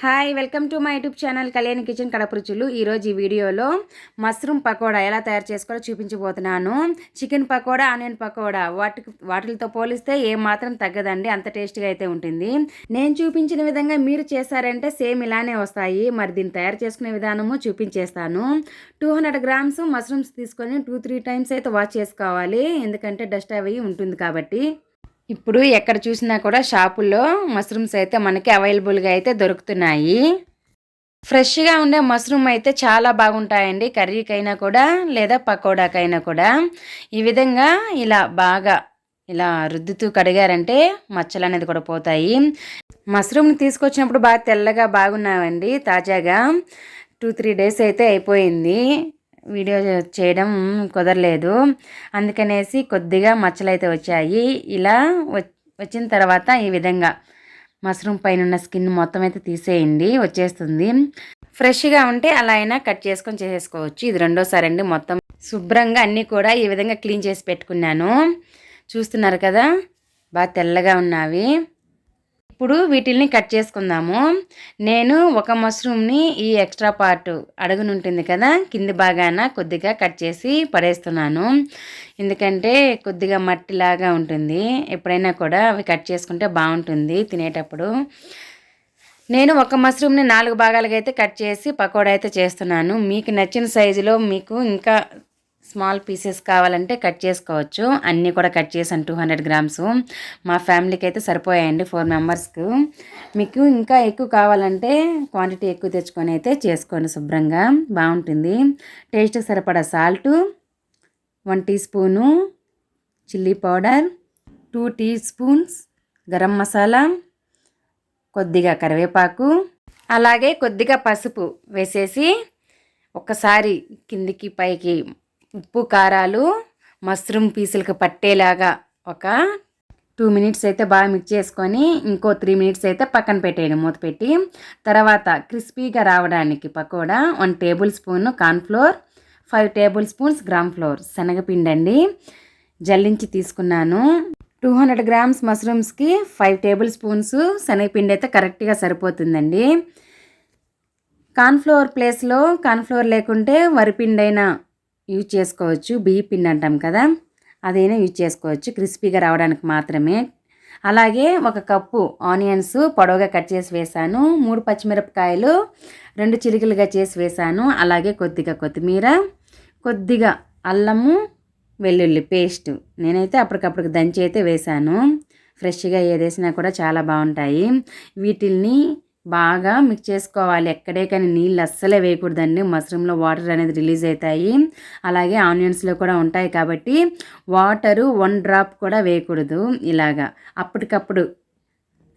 Hi welcome to my YouTube channel Kalyani kitchen Kadapa రుచులు ఈరోజు ఈ వీడియోలో మష్రూమ్ పకోడా ఎలా తయారు చేసుకోవాలో చూపించబోతున్నాను. చికెన్ పకోడా ఆనియన్ పకోడా వాటి వాటితో పోలిస్తే ఏం మాత్రం తగ్గదండి అంత టేస్ట్గా అయితే ఉంటుంది. నేను చూపించిన విధంగా మీరు చేశారంటే సేమ్ ఇలానే వస్తాయి. మరి దీన్ని తయారు చేసుకునే విధానము చూపించేస్తాను. టూ హండ్రెడ్ గ్రామ్స్ మష్రూమ్స్ తీసుకొని టూ త్రీ టైమ్స్ అయితే వాష్ చేసుకోవాలి. ఎందుకంటే డస్ట్ అవి ఉంటుంది కాబట్టి. ఇప్పుడు ఎక్కడ చూసినా కూడా షాపుల్లో మష్రూమ్స్ అయితే మనకి అవైలబుల్గా అయితే దొరుకుతున్నాయి. ఫ్రెష్గా ఉండే మష్రూమ్ అయితే చాలా బాగుంటాయండి. కర్రీకైనా కూడా లేదా పకోడాకైనా కూడా. ఈ విధంగా ఇలా బాగా ఇలా రుద్దుతూ కడిగారంటే మచ్చలు అనేది కూడా పోతాయి. మష్రూమ్ని తీసుకొచ్చినప్పుడు బాగా తెల్లగా బాగున్నాయండి తాజాగా టూ త్రీ డేస్ అయితే అయిపోయింది. వీడియో చేయడం కుదరలేదు. అందుకనేసి కొద్దిగా మచ్చలైతే వచ్చాయి. ఇలా వచ్చిన తర్వాత ఈ విధంగా మష్రూమ్ పైన ఉన్న స్కిన్ మొత్తం అయితే తీసేయండి. వచ్చేస్తుంది. ఫ్రెష్గా ఉంటే అలా అయినా కట్ చేసుకొని చేసేసుకోవచ్చు. ఇది రెండోసారి అండి. మొత్తం శుభ్రంగా అన్నీ కూడా ఈ విధంగా క్లీన్ చేసి పెట్టుకున్నాను. చూస్తున్నారు కదా? బాగా తెల్లగా ఉన్నవి. ఇప్పుడు వీటిల్ని కట్ చేసుకుందాము. నేను ఒక మష్రూమ్ని ఈ ఎక్స్ట్రా పార్ట్ అడుగునుంటుంది కదా కింది భాగాన కొద్దిగా కట్ చేసి పడేస్తున్నాను. ఎందుకంటే కొద్దిగా మట్టిలాగా ఉంటుంది. ఎప్పుడైనా కూడా అవి కట్ చేసుకుంటే బాగుంటుంది తినేటప్పుడు. నేను ఒక మష్రూమ్ని నాలుగు భాగాలుగా అయితే కట్ చేసి పకోడా అయితే చేస్తున్నాను. మీకు నచ్చిన సైజులో మీకు ఇంకా స్మాల్ పీసెస్ కావాలంటే కట్ చేసుకోవచ్చు. అన్నీ కూడా కట్ చేసాను టూ హండ్రెడ్ గ్రామ్స్. మా ఫ్యామిలీకి అయితే సరిపోయాయండి ఫోర్ మెంబర్స్కు. మీకు ఇంకా ఎక్కువ కావాలంటే క్వాంటిటీ ఎక్కువ తెచ్చుకొని అయితే చేసుకోండి శుభ్రంగా. బాగుంటుంది. టేస్ట్ సరిపడా salt one teaspoon chilli powder two teaspoons garam masala కొద్దిగా కరివేపాకు అలాగే కొద్దిగా పసుపు వేసేసి ఒకసారి కిందికి పైకి ఉప్పు కారాలు మష్రూమ్ పీసులకు పట్టేలాగా ఒక టూ మినిట్స్ అయితే బాగా మిక్స్ చేసుకొని ఇంకో త్రీ మినిట్స్ అయితే పక్కన పెట్టేయండి మూత పెట్టి. తర్వాత క్రిస్పీగా రావడానికి pakoda one tablespoon cornflour five tablespoons gram flour శనగపిండి అండి. జల్లించి తీసుకున్నాను. టూ హండ్రెడ్ గ్రామ్స్ మష్రూమ్స్కి ఫైవ్ టేబుల్ స్పూన్స్ శనగపిండి అయితే కరెక్ట్గా సరిపోతుందండి. కార్న్ఫ్లోర్ ప్లేస్లో కార్న్ఫ్లోర్ లేకుంటే వరిపిండి అయినా యూజ్ చేసుకోవచ్చు. బియ్య పిండి అంటాం కదా. అదైనా యూజ్ చేసుకోవచ్చు. క్రిస్పీగా రావడానికి మాత్రమే. అలాగే ఒక కప్పు ఆనియన్స్ పొడవుగా కట్ చేసి వేసాను. మూడు పచ్చిమిరపకాయలు రెండు చిలికలుగా చేసి వేసాను. అలాగే కొద్దిగా కొత్తిమీర కొద్దిగా అల్లము వెల్లుల్లి పేస్ట్ నేనైతే అప్పటికప్పుడు దంచి అయితే వేసాను. ఫ్రెష్గా ఏదేసినా కూడా చాలా బాగుంటాయి. వీటిల్ని బాగా మిక్స్ చేసుకోవాలి. ఎక్కడే కానీ నీళ్ళు అస్సలే వేయకూడదండి. మష్రూమ్లో వాటర్ అనేది రిలీజ్ అవుతాయి. అలాగే ఆనియన్స్లో కూడా ఉంటాయి కాబట్టి వాటరు వన్ డ్రాప్ కూడా వేయకూడదు ఇలాగా. అప్పటికప్పుడు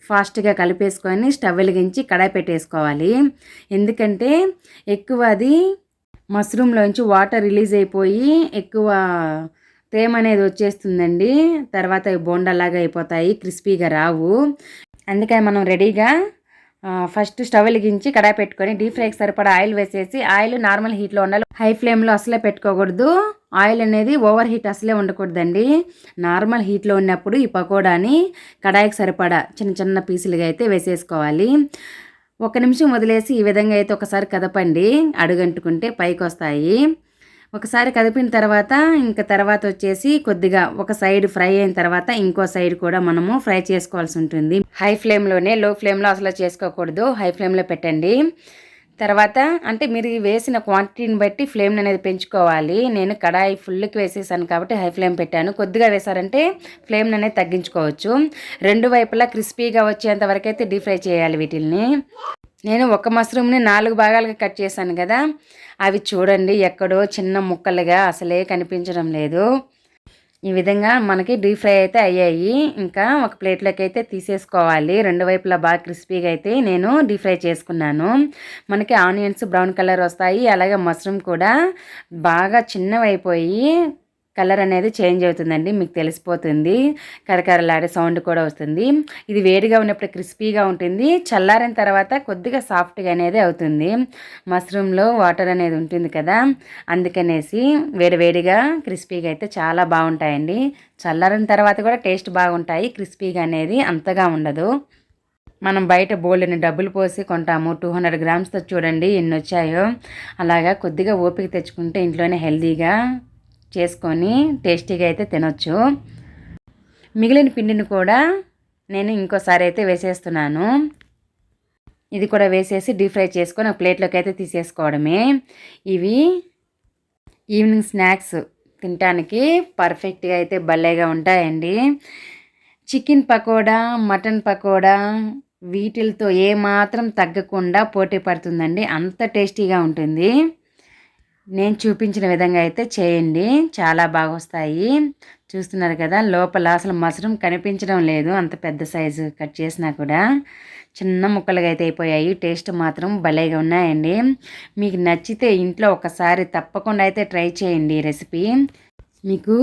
ఫాస్ట్గా కలిపేసుకొని స్టవ్ వెలిగించి కడాయి పెట్టేసుకోవాలి. ఎందుకంటే ఎక్కువ అది మష్రూమ్లోంచి వాటర్ రిలీజ్ అయిపోయి ఎక్కువ తేమ అనేది వచ్చేస్తుందండి. తర్వాత బోండలాగా అయిపోతాయి. క్రిస్పీగా రావు. అందుకని మనం రెడీగా ఫస్ట్ స్టవ్ వెలిగించి కడాయి పెట్టుకొని డీప్ ఫ్రైకి సరిపడా ఆయిల్ వేసేసి ఆయిల్ నార్మల్ హీట్లో ఉండాలి హై ఫ్లేమ్లో అసలే పెట్టుకోకూడదు. ఆయిల్ అనేది ఓవర్ హీట్ అసలే ఉండకూడదండి. నార్మల్ హీట్లో ఉన్నప్పుడు ఈ పకోడాని కడాయికి సరిపడా చిన్న చిన్న పీసులుగా అయితే వేసేసుకోవాలి. ఒక నిమిషం వదిలేసి ఈ విధంగా అయితే ఒకసారి కదపండి. అడుగంటుకుంటే పైకి వస్తాయి ఒకసారి కదిపిన తర్వాత ఇంకా తర్వాత వచ్చేసి కొద్దిగా ఒక సైడ్ ఫ్రై అయిన తర్వాత ఇంకో సైడ్ కూడా మనము ఫ్రై చేసుకోవాల్సి ఉంటుంది. హై ఫ్లేమ్లోనే లో ఫ్లేమ్లో అసలు చేసుకోకూడదు. హై ఫ్లేమ్లో పెట్టండి. తర్వాత అంటే మీరు వేసిన క్వాంటిటీని బట్టి ఫ్లేమ్ అనేది పెంచుకోవాలి. నేను కడాయి ఫుల్కి వేసేసాను కాబట్టి హై ఫ్లేమ్ పెట్టాను. కొద్దిగా వేసారంటే ఫ్లేమ్ అనేది తగ్గించుకోవచ్చు. రెండు వైపులా క్రిస్పీగా వచ్చేంత వరకు అయితే డీప్ ఫ్రై చేయాలి వీటిల్ని. నేను ఒక మష్రూమ్ని నాలుగు భాగాలుగా కట్ చేశాను కదా. అవి చూడండి ఎక్కడో చిన్న ముక్కలుగా అసలే కనిపించడం లేదు. ఈ విధంగా మనకి డీప్ ఫ్రై అయితే అయ్యాయి. ఇంకా ఒక ప్లేట్లోకి అయితే తీసేసుకోవాలి. రెండు వైపులా బాగా క్రిస్పీగా అయితే నేను డీప్ ఫ్రై చేసుకున్నాను. మనకి ఆనియన్స్ బ్రౌన్ కలర్ వస్తాయి. అలాగే మష్రూమ్ కూడా బాగా చిన్నవైపోయి కలర్ అనేది చేంజ్ అవుతుందండి మీకు తెలిసిపోతుంది. కరకరలాడే సౌండ్ కూడా వస్తుంది. ఇది వేడిగా ఉన్నప్పుడు క్రిస్పీగా ఉంటుంది. చల్లారిన తర్వాత కొద్దిగా సాఫ్ట్గా అనేది అవుతుంది. మష్రూమ్లో వాటర్ అనేది ఉంటుంది కదా అందుకనేసి వేడివేడిగా క్రిస్పీగా అయితే చాలా బాగుంటాయండి. చల్లారిన తర్వాత కూడా టేస్ట్ బాగుంటాయి. క్రిస్పీగా అనేది అంతగా ఉండదు. మనం బయట బోల్డ్ని డబ్బులు పోసి కొంటాము. టూ హండ్రెడ్ గ్రామ్స్తో చూడండి ఎన్ని వచ్చాయో. అలాగా కొద్దిగా ఓపిక తెచ్చుకుంటే ఇంట్లోనే హెల్తీగా చేసుకొని టేస్టీగా అయితే తినొచ్చు. మిగిలిన పిండిని కూడా నేను ఇంకోసారి అయితే వేసేస్తున్నాను. ఇది కూడా వేసేసి డీప్ ఫ్రై చేసుకొని ఒక ప్లేట్లోకి అయితే తీసేసుకోవడమే. ఇవి ఈవినింగ్ స్నాక్స్ తినటానికి పర్ఫెక్ట్గా అయితే భలేగా ఉంటాయండి. చికెన్ పకోడా మటన్ పకోడా వీటిలతో ఏమాత్రం తగ్గకుండా పోటీ పడుతుందండి. అంత టేస్టీగా ఉంటుంది. నేను చూపించిన విధంగా అయితే చేయండి. చాలా బాగా వస్తాయి చూస్తున్నారు కదా లోపల అసలు మసరం కనిపించడం లేదు. అంత పెద్ద సైజు కట్ చేసినా కూడా. చిన్న ముక్కలుగా అయితే అయిపోయాయి. టేస్ట్ మాత్రం భలేగా ఉన్నాయండి. మీకు నచ్చితే ఇంట్లో ఒకసారి తప్పకుండా అయితే ట్రై చేయండి ఈ రెసిపీ. మీకు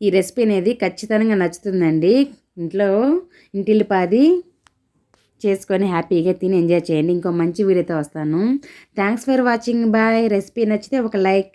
ఈ రెసిపీ అనేది ఖచ్చితంగా నచ్చుతుందండి. ఇంట్లో ఇంటిల్లిపాది చేసుకొని హ్యాపీగా తిని ఎంజాయ్ చేయండి. ఇంకో మంచి వీడియోతో వస్తాను. Thanks for watching bye recipe నచ్చితే ఒక లైక్.